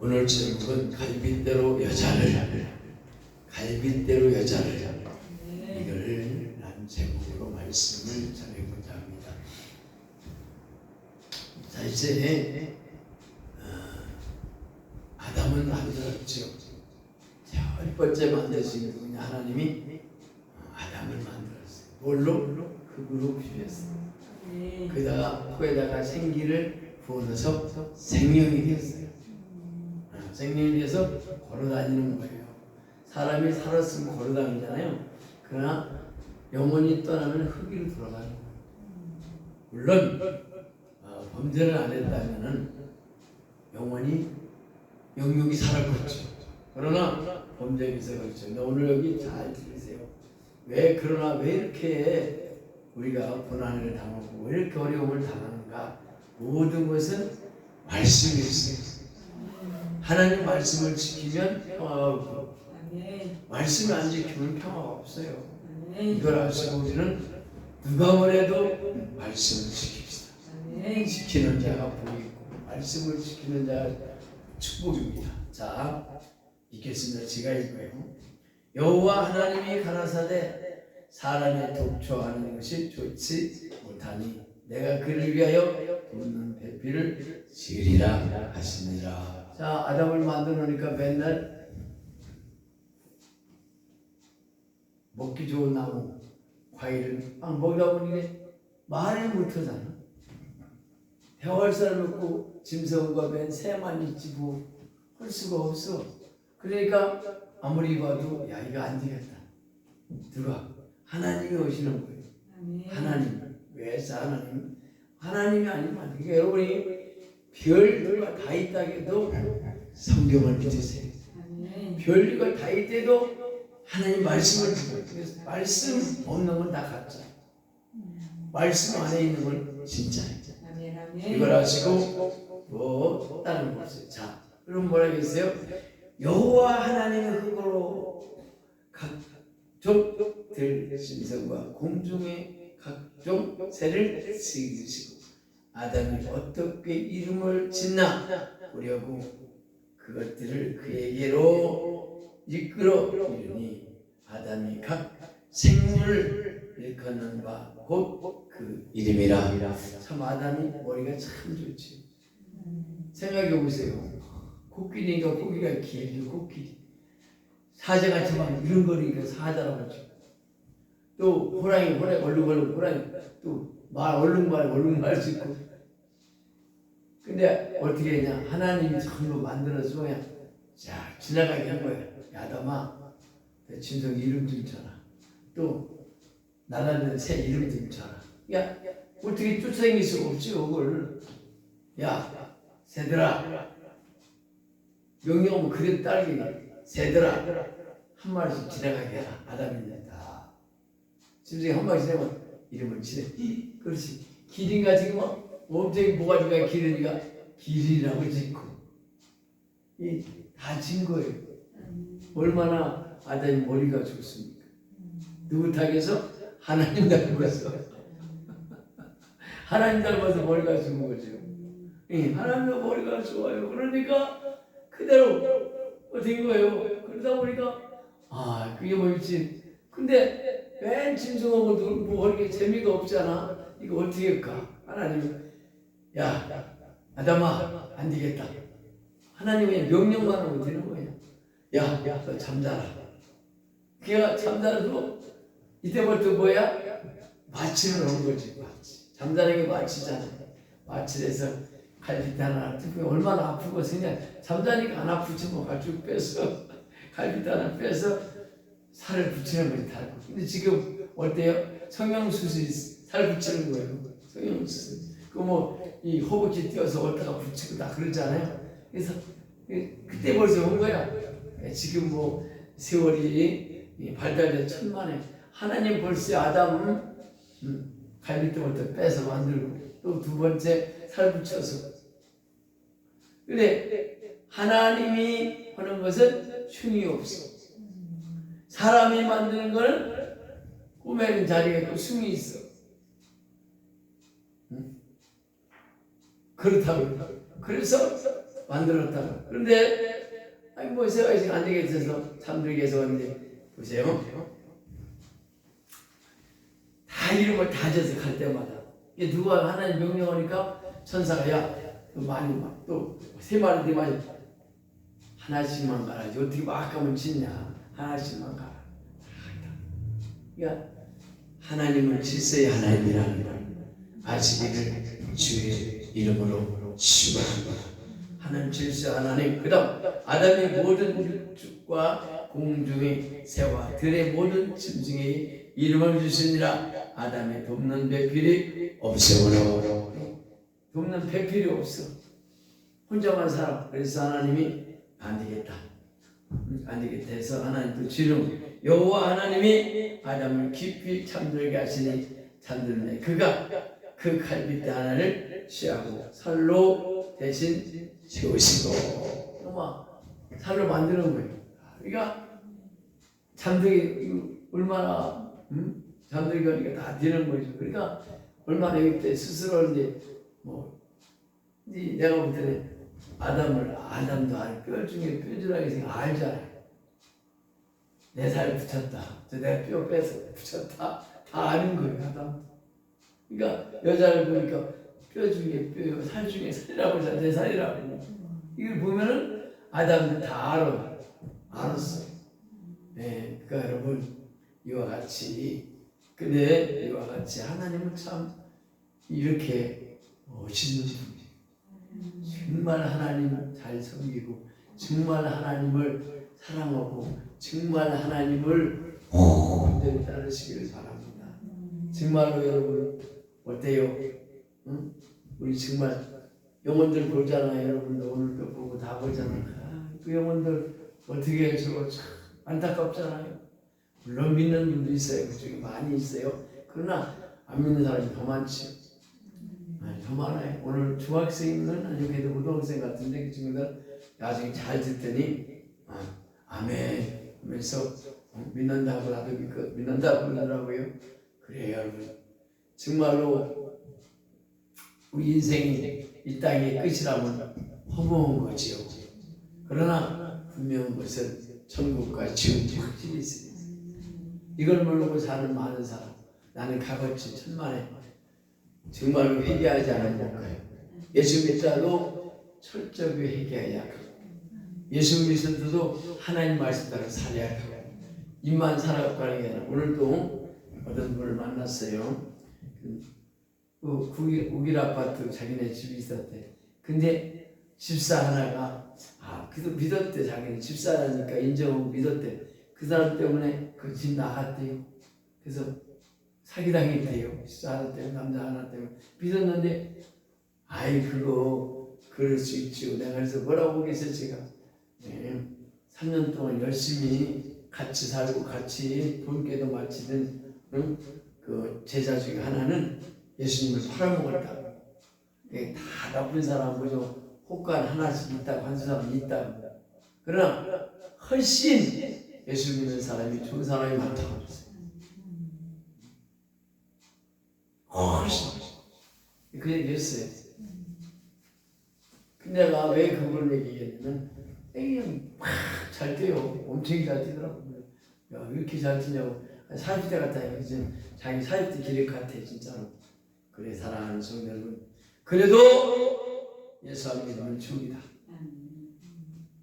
오늘 제목은 갈빗대로 여자를 갈빗대로 여자를 이걸 난 제목으로 말씀을 전해보자 합니다. 자 이제 어, 아담을 만들었죠. 자, 첫 번째 만드신 분이 하나님이 어, 아담을 만들었어요. 뭘로? 흙으로 비웠어요. 그다가 코에다가 생기를 부어넣어서 생명이 되었어요. 아, 생명이 돼서 걸어다니는 거예요. 사람이 살았으면 걸어다니잖아요. 그러나 영혼이 떠나면 흙으로 돌아가는 거예요. 물론 어, 범죄를 안 했다면은 영혼이 영육이 살아갔죠. 그러나 범죄에서 그렇죠. 근데 오늘 여기 잘 들으세요. 왜 그러나 왜 이렇게 우리가 고난을 당하고 왜 이렇게 어려움을 당하는가? 모든 것은 말씀이 있어요. 하나님 말씀을 지키면 평화가 없고 말씀을 안 지키면 평화가 없어요. 이걸 아시고 우리는 누가 뭐래도 말씀을 지킵시다. 지키는 자가 복이 있고 말씀을 지키는 자가 축복입니다. 자, 읽겠습니다. 제가 읽어요. 여호와 하나님이 가라사대 사람의 독초하는 것이 좋지 못하니 내가 그를 위하여 돋는 배필을 지으리라 하시니라. 자, 아담을 만들어 놓으니까 맨날 먹기 좋은 나무, 과일을 막 먹다 보니 말을 못하잖아. 해월살 먹고 짐승과 맨 새만 있지 뭐 할 수가 없어. 그러니까 아무리 봐도 야 이거 안 되겠다. 누가 하나님이 오시는 거예요. 하나님 왜서 하나님 하나님이 아니면. 그러니까 여러분이 별들과 다 있다 해도 성경을 믿으세요. 별들과 다 있대도 하나님 말씀을 듣고 그래서 말씀 없는 건 다 가짜. 말씀 안에 있는 건 진짜예요. 이걸 아시고 뭐 다른 거 없어요. 자, 그럼 뭐라 했어요? 여호와 하나님의 흙으로 각종들 신성과 공중의 각종 새를 지으시고 아담이 어떻게 이름을 짓나 보려고 그것들을 그에게로 이끌어 이르니 아담이 각 생물을 일컫는 바 곧 그 이름이라. 참 아담이 머리가 참 좋지. 생각해 보세요. 코끼리니까 코끼리가 길죠 코끼리. 사자같이 막 이런 거리니까 사자라고 하죠. 또 호랑이 호랑이 얼룩얼룩 호랑이. 또 말 얼룩말 얼룩말 짓고. 근데 어떻게 했냐? 하나님이 전부 만들어서 그냥 자 지나가게 한 거야. 야담아. 내 진성 이름 좀 쳐라. 또 나라는 새 이름 좀 쳐라. 야 어떻게 쫓아다닐 수가 없지 그걸. 야 새들아. 명령하면 그대로 따르게 새들아. 한 마리씩 지나가게 해라. 아담이냐 다. 짐승이 한 마리 지나면 이름을 지내. 그렇지. 기린가 지금 엄청 모가지가 기르니까 기린이라고 짓고. 이다진 거예요. 얼마나 아담이 머리가 좋습니까? 누구 탓에서 하나님 닮았어 하나님 닮아서 머리가 좋은 거죠. 예, 하나님의 머리가 좋아요. 그러니까 그대로 어떻게 거예요? 그러다 보니까 아 그게 뭐였지. 근데 맨 짐승하고 놀고 하는 게 재미가 없잖아. 이거 어떻게 할까? 하나님 야 아담아 안 되겠다. 하나님의 명령만 하면 되는 거예요. 야, 너 잠자라. 걔가 잠자라도 이때부터 뭐야? 마취를 하는 거지. 마취. 잠자는 게 마취잖아. 마취를 해서 갈비뼈 하나 뜯고 얼마나 아프고 그냥 잠자니까 안 아프지 뭐. 가지고 빼서. 갈비뼈 하나 빼서 살을 붙이는 거지 달고 근데 지금 어때요? 성형수술 살 붙이는 거예요. 성형수술. 그뭐이 허벅지 띄어서 어디다가 붙이고 다 그러잖아요. 그래서 그때 벌써 온 거야. 지금 뭐 세월이 발달돼 천만에 하나님 벌써 아담 음, 갈비뼈부터 빼서 만들고 또 두 번째 살 붙여서. 근데 하나님이 하는 것은 흉이 없어 사람이 만드는 거는 꾸며는 자리에 또 흉이 있어. 그렇다고. 그래서 만들었다가 그런데 아니 모세가 이제 안 되겠어서 잠들게 해서 이제 보세요. 다 이런 걸 다져서 갈 때마다. 이게 누가 하나님 명령하니까 천사가 야 너 많이 막 또 세 마리 네 마리 하나씩만 가라지. 어떻게 막 가면 짓냐 하나씩만 가라 하나님은 질서의 하나님이라는 걸 아시기를 주의 이름으로 축원합니다. 하나님 질서 하나님 그다음 아담의 모든 육축과 공중의 새와 들의 모든 짐승의 이름을 주시니라 아담의 돕는 배필이 없으므로. 돕는 배필이 없어. 혼자만 살아. 그래서 하나님이 안 되겠다. 음, 안 되겠다 해서 하나님 또 지름 여호와 하나님이 아담을 깊이 잠들게 하시니 잠들매 그가 그 갈빗대 하나를 취하고 살로 대신 채우시고. 정말 살로 만드는 거예요. 그러니까 잠들기 얼마나 음? 잠들기 하니까 다 되는 거죠. 그러니까 얼마나 이때 스스로 이제 뭐 이제 내가 볼 때는 아담을 아담도 알 뼈 중에 뼈줄하게 생각 알잖아요. 내살 붙였다. 저 내가 뼈 빼서 붙였다. 다 아는 거예요, 아담. 그러니까 여자를 보니까 뼈 중에 뼈, 살 중에 살이라고 해서 내 살이라고. 이걸 보면은 아담은 다 알아. 알았어요. 네, 그러니까 여러분 이와 같이 근데 이와 같이 하나님은 참 이렇게 멋있는 분이에요. 정말 하나님 잘 섬기고 정말 하나님을 사랑하고 정말 하나님을 온전히 따르시기를 바랍니다. 정말로 여러분 어때요? 응? 우리 정말 영혼들 보잖아요. 여러분도 오늘도 보고 다 보잖아요. 아, 그 영혼들 어떻게 저거 참 안타깝잖아요. 물론 믿는 분도 있어요. 그중에 많이 있어요. 그러나 안 믿는 사람이 더 많지. 더 많아요. 오늘 중학생은 아니고 고등학생 같은데 그 친구들 나중에 잘 듣더니 아, 아멘 하면서 어, 믿는다고 나도 믿고 믿는다고 그러더라고요. 그래요 여러분. 정말로 우리 인생이 이 땅의 끝이라면 허무한 거지요. 그러나 분명한 것은 천국과 지옥이 확실히 있습니다. 이걸 모르고 사는 많은 사람 나는 값없이 천만에 정말로 회개하지 가요. 예수 믿자도 철저히 회개해야 예수 믿어도 하나님 말씀 따라 살아야 하고 입만 살아가고 하는 게 아니라 오늘도 어떤 분을 만났어요. 그, 그 국일, 국일 아파트 자기네 집이 있었대. 근데 집사 하나가 아 그래도 믿었대 자기는 집사라니까 인정하고 믿었대. 그 사람 때문에 그 집 나갔대요. 그래서 사기당했대요. 하나 때문에 남자 하나 때문에 믿었는데 아이 그거 그럴 수 있죠. 내가 그래서 뭐라고 그랬어요 제가 네, 3년 동안 열심히 같이 살고 같이 본께도 마치는 응? 그 제자 중에 하나는 예수님을 팔아먹었다. 그게 다 나쁜 사람 보죠. 혹간 하나씩 있다고 한 사람이 있다고. 그러나 훨씬 예수 믿는 사람이 좋은 사람이 많다고 그랬어요. 훨씬. 그 얘기했어요. 근데 내가 왜 그걸 얘기했냐면 그냥 막잘 뛰어. 엄청 잘 뛰더라고요. 야, 왜 이렇게 잘 뛰냐고. 40대 같다. 이제 자기 40대 기력 같아, 진짜로. 그래, 사랑하는 성도 여러분. 그래도 예수 안 믿으면 죽이다.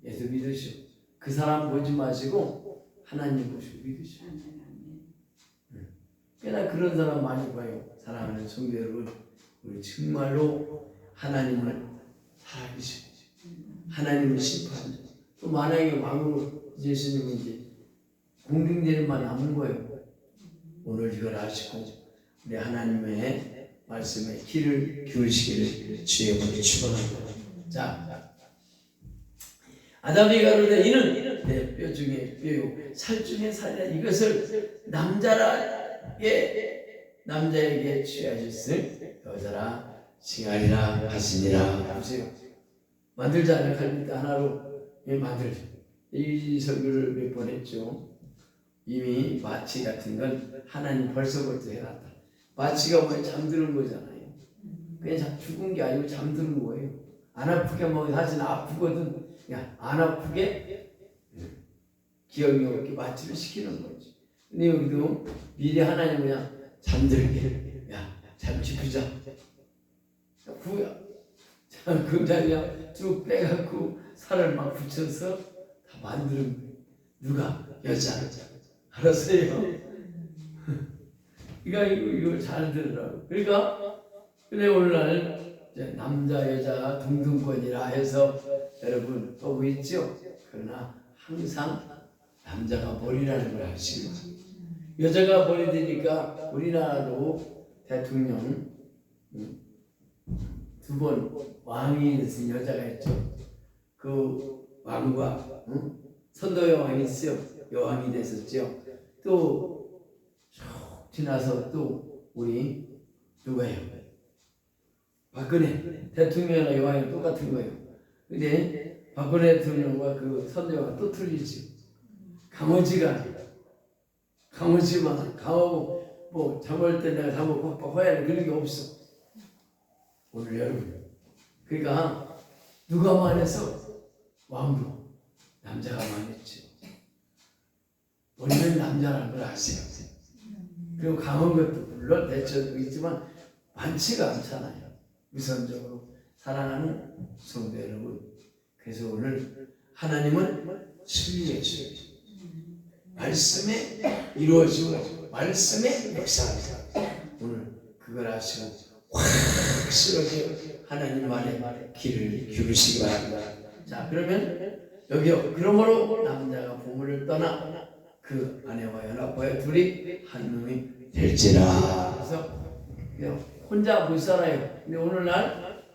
예수 믿으시오. 그 사람 보지 마시고 하나님 보시고 믿으시오. 꽤나 그런 사람 많이 봐요. 사랑하는 성도 여러분. 우리 정말로 하나님을 살아계시고 하나님을 심판하죠. 또 만약에 왕으로 예수님은 이제 말이 남은 거예요. 오늘 이걸 아시고 우리 하나님의 말씀에 귀를 기울이시기를 주의 이름으로 축원합니다. 자, 아담이 가로되 이는 내 뼈 중에 뼈요 살 중에 살이라 이것을 남자라게 남자에게 취하셨을 여자라 칭하리라 하시니라 보세요. 만들지 않을 갈비 하나로 예, 만들죠. 이 설교를 몇 번 했죠. 이미 마치 같은 건 하나님 벌써부터 해놨다. 마치가 뭐 잠드는 거잖아요. 그냥 잠- 죽은 게 아니고 잠드는 거예요. 안 아프게 뭐 사실 아프거든. 야, 안 아프게 기억이 없게 마취를 시키는 거지. 근데 여기도 미리 하나님 그냥 잠들게. 야, 잠시 구자. 구야. 참, 그 자리야 쭉 빼갖고 살을 막 붙여서 다 만드는 거예요. 누가? 여자. 알았어요? 그러니까 이거, 이거 잘 들으라고. 그러니까, 근데 오늘날 남자, 여자 동등권이라 해서 여러분 또 있죠? 그러나 항상 남자가 머리라는 걸 아시고 여자가 머리 되니까 우리나라도 대통령 두 번 왕이 된 여자가 있죠. 그 왕과 응? 선도 여왕이 있어요. 여왕이 됐었죠. 또쭉 지나서 또 우리 누가요? 박근혜 대통령이나 여왕이 똑같은 거예요. 근데 박근혜 대통령과 그 선도 여왕 또 틀리지. 강호지가 강호지만 강하고 뭐 잠올 때 내가 잠을 빡빡 해야 그런 게 없어. 오늘 여러분 그러니까 누가 말해서 왕도 남자가 말했지. 우리는 남자라는 걸 아세요. 그리고 강한 것도 물론 대처도 있지만 많지가 않잖아요. 우선적으로 사랑하는 성도 여러분. 그래서 오늘 하나님은 진리의 주 말씀에 이루어지고 말씀에 역사합니다. 오늘 그걸 아시고 확실하게 하나님 만의 길을 기울이시기 바랍니다. 자 그러면 여기요. 그러므로 남자가 부모를 떠나 그 아내와 연합하여 둘이 한 놈이 될지라. 그래서 혼자 못 살아요. 근데 오늘날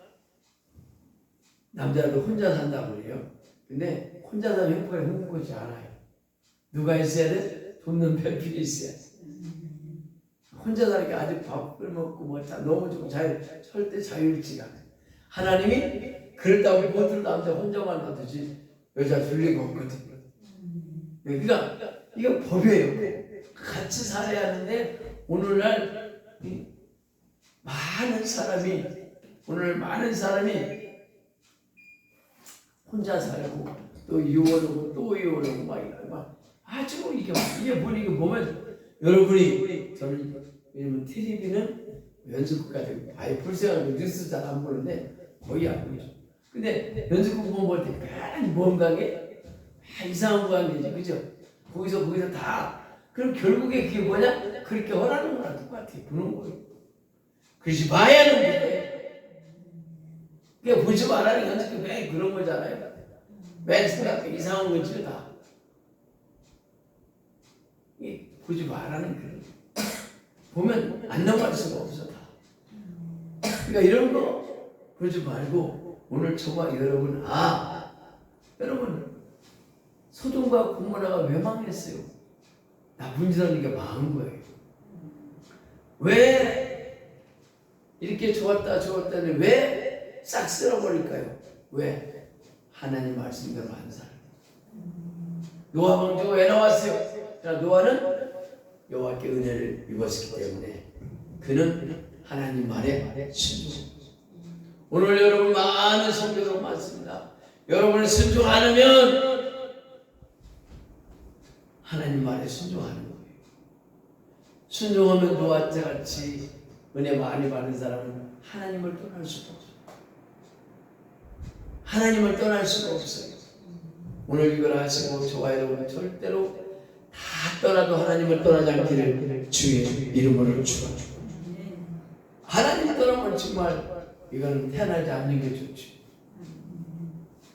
남자도 혼자 산다고 그래요. 근데 혼자 사는 행복이 행복하지 않아요. 누가 있어야 돼? 돕는 별필이 있어야 돼. 혼자 게 아주 밥을 먹고 뭐다 너무 좀 자유, 절대 자유롭지가 않아요. 하나님이 그렇다고 모든 남자 혼자만 놔두지 여자 둘 리가 없거든. 그러니까 이거 법이에요. 같이 살아야 하는데 오늘날 이 많은 사람이 오늘 많은 사람이 혼자 살고 또 이혼하고 또 이혼하고 막, 이거 막 아주 이게 이게 보니 이게 보면 여러분이 저는 왜냐면 TV는 연습국 같은 아예 불쌍하고 뉴스 잘 안 보는데 거의 안 보죠. 근데 연습국 보면 볼때 괜히 뭔가게 아, 이상한 관계지 그죠? 거기서 거기서 다 그럼 결국에 그게 뭐냐? 그렇게 허라는 거랑 똑같아 보는 거예요. 그러지 봐야 하는 거예요. 그냥 보지 말라는 게 어떻게 왜 그런 거잖아요. 왜 생각 이상한 거지 다. 이 보지 말라는 그런 거. 보면 안 넘어갈 수가 없어 다. 그러니까 이런 거 그러지 말고 오늘 저와 여러분 아 여러분 소돔과 고모라가 왜 망했어요? 나쁜 짓 하는 게 망한 거예요. 왜 이렇게 좋았다 좋았다는 왜싹 쓸어버릴까요? 왜 하나님 말씀대로 안 살아. 노아 왕조가 왜 나왔어요? 자, 노아는 여호와께 은혜를 입었기 때문에 그는 하나님 말에 순종. 오늘 여러분 많은 성경을 많습니다. 여러분을 순종 않으면 하나님 말에 순종하는 거예요. 순종하면 노아 때 같이 은혜 많이 받은 사람은 하나님을 떠날 수가 없어요. 하나님을 떠날 수가 없어요. 오늘 이걸 하시고 저와 여러분 절대로 다 떠나도 하나님을 떠나지 않기를 주의 이름으로 축원합니다. 하나님 떠나면 정말 이거는 태어나지 않는 게 좋지.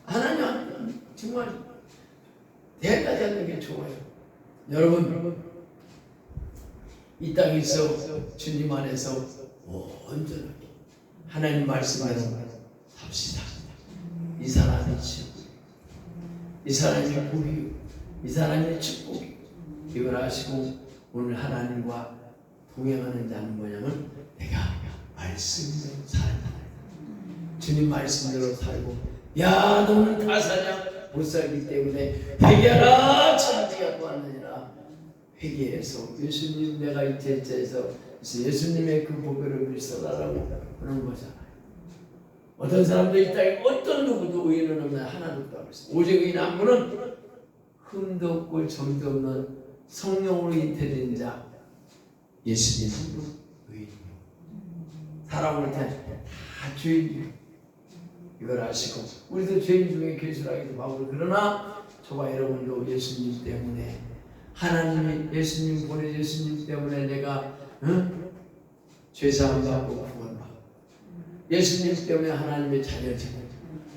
하나님 정말 대가지 않는 게 좋아요. 여러분 이 땅에서 주님 안에서 온전하게 하나님 말씀대로 삽시다. 이 사람의 지이 사람의 복이 이 사람의 축복이 이걸 아시고 오늘 하나님과 동행하는 자는 뭐냐면 내가 말씀대로 살다. 주님 말씀대로 살고 야 너는 다 사냐? 못 살기 때문에 회개하라. 천지가 보았느니라. 회개해서 예수님 내가 이 제자에서 예수님의 그 보배를 믿어라라고 그런 거잖아요. 어떤 사람도 이 땅에 어떤 누구도 의인은 없나 하나도 없다고 했습니다. 오직 한 분은 흠도 없고 점도 없는 성령으로 잉태된 자 예수님 의인이요. 사람을 다 죄인이요. 이걸 아시고 우리도 죄인 중에 괴수라기도 하고 그러나 저와 여러분도 예수님 때문에 하나님이 예수님 보내 예수님 때문에 내가 응? 죄사함 받고 구원 받고 예수님 때문에 하나님의 자녀지고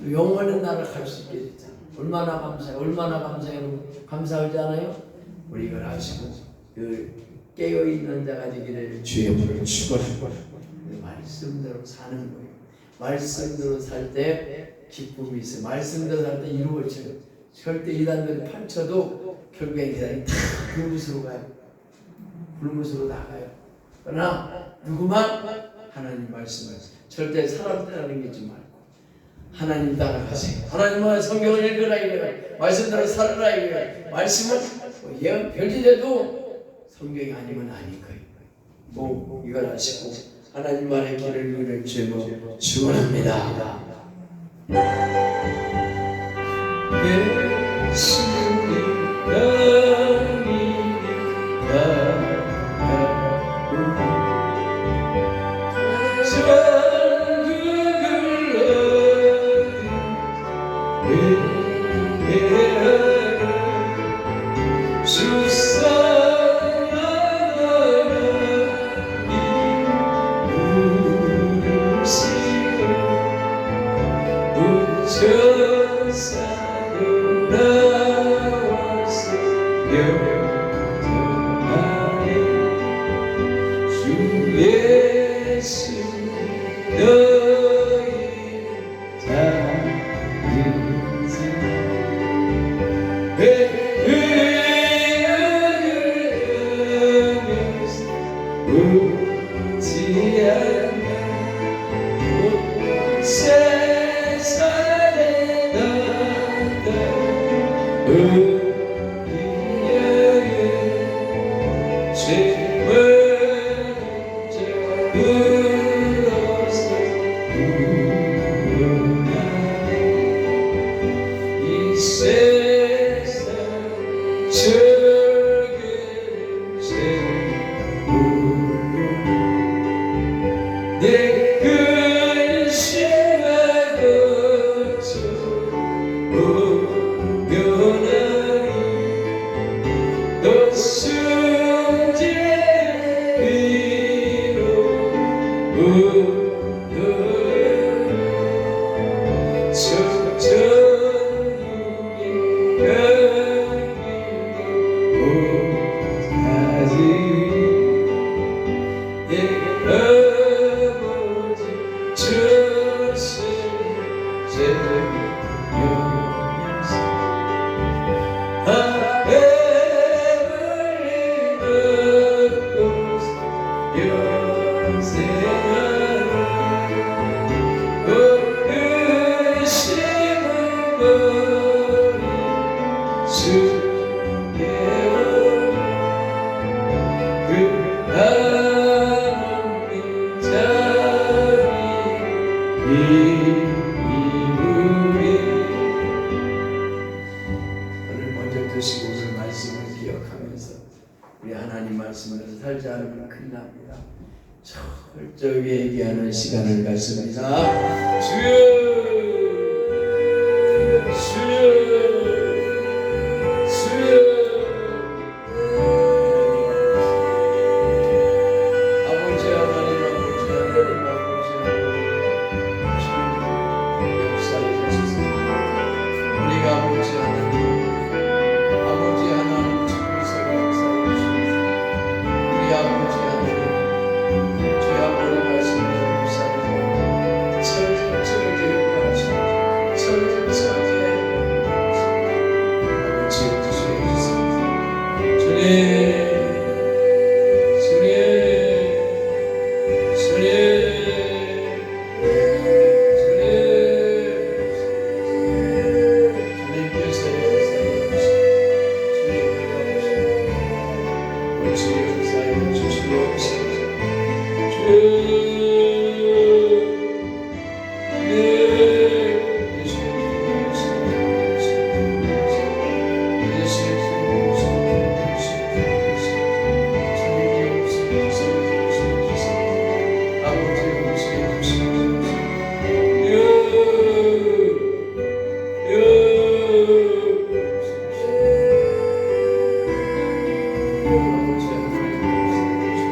영원한 나라를 갈 수 있게 됐잖아. 얼마나 감사해, 얼마나 감사해. 감사하지 않아요? 우리 이걸 아시고 그 깨어 있는 자가 되기를 주의 부를 축원하고 그 말씀대로 사는 거예요. 말씀대로 살 때 기쁨이 있어요. 말씀대로 살 때 이루어져요. 절대 이단들이 판쳐도 결국에 계단이 다 불못으로 가요. 불못으로 나가요. 그러나 누구만 하나님 말씀을 절대 사람 따라는 게지 말고 하나님 따라가세요. 하나님의 성경을 읽으라 이거야. 말씀대로 살아라 이거야. 말씀은 뭐 예언 별지돼도 성경이 아니면 아닌 거예요. 뭐 이걸 아시고 하나님 말의 길을 이루는 죄모 축원합니다. 예수님 의 너